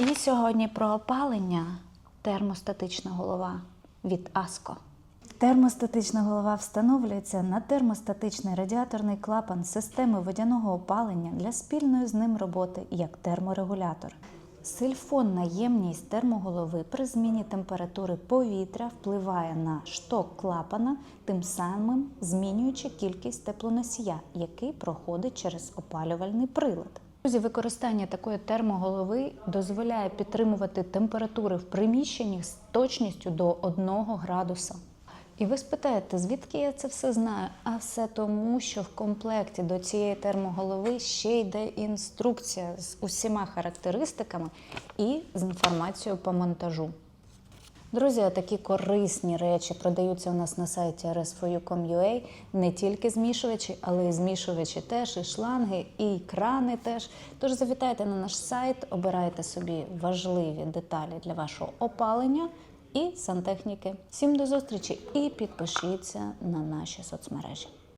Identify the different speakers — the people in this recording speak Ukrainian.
Speaker 1: І сьогодні про опалення термостатична голова від АСКО. Термостатична голова встановлюється на термостатичний радіаторний клапан системи водяного опалення для спільної з ним роботи як терморегулятор. Сильфонна ємність термоголови при зміні температури повітря впливає на шток клапана, тим самим змінюючи кількість теплоносія, який проходить через опалювальний прилад. Друзі, використання такої термоголови дозволяє підтримувати температури в приміщенні з точністю до 1 градуса. І ви спитаєте, звідки я це все знаю? А все тому, що в комплекті до цієї термоголови ще йде інструкція з усіма характеристиками і з інформацією по монтажу. Друзі, такі корисні речі продаються у нас на сайті rs4u.com.ua. Не тільки змішувачі, але й змішувачі теж, і шланги, і крани теж. Тож завітайте на наш сайт, обирайте собі важливі деталі для вашого опалення і сантехніки. Всім до зустрічі і підпишіться на наші соцмережі.